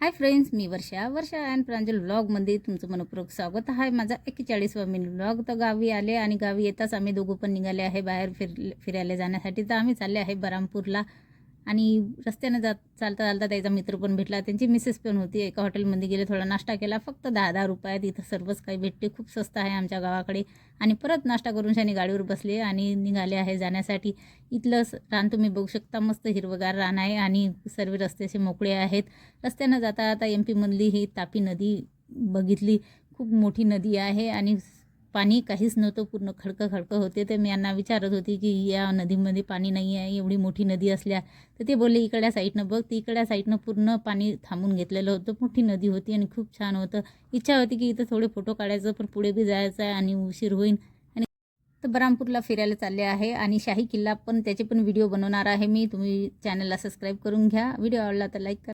Hi friends me Varsha. Varsha and प्रांजल व्लॉगमध्ये तुमचं मनपूर्वक स्वागत आहे. माझा एक्केचाळीसवा मिनी व्लॉग तर गावी आले आणि गावी येताच आम्ही दोघं पण निघाले आहे बाहेर फिर फिरायला जाण्यासाठी. तर आम्ही चालले आहे बरामपूरला. आणि रस्त्यानं जात चालता चालता त्याचा मित्र पण भेटला. त्यांची मिसेस पण होती. एका हॉटेलमध्ये गेले थोडा नाश्ता केला. फक्त दहा दहा रुपयात इथं सर्वच काही भेटते. खूप स्वस्त आहे आमच्या गावाकडे. आणि परत नाश्ता करून शाने गाडीवर बसले आणि निघाले आहे जाण्यासाठी. इथलं रान तुम्ही बघू शकता. मस्त हिरवगार रान आहे आणि सर्व रस्ते असे मोकळे आहेत. रस्त्यानं जाता जाता एम पीमधली ही तापी नदी बघितली. खूप मोठी नदी आहे आणि पाणी काहीच नव्हतं पूर्ण खडकं खडकं होते. तर मी यांना विचारत होती की या नदीमध्ये पाणी नाही आहे एवढी मोठी नदी असल्या. तर ते बोलले इकड्या साईडनं बघ. तर इकड्या साईडनं पूर्ण पाणी थांबून घेतलेलं होतं. मोठी नदी होती आणि खूप छान होतं. इच्छा होती की इथं थोडे फोटो काढायचं पण पुढे बी जायचं आहे आणि उशीर होईल आणि तर बरामपूरला फिरायला चालले आहे आणि शाही किल्ला पण त्याचे पण व्हिडिओ बनवणार आहे मी. तुम्ही चॅनलला सबस्क्राईब करून घ्या. व्हिडिओ आवडला तर लाईक करा.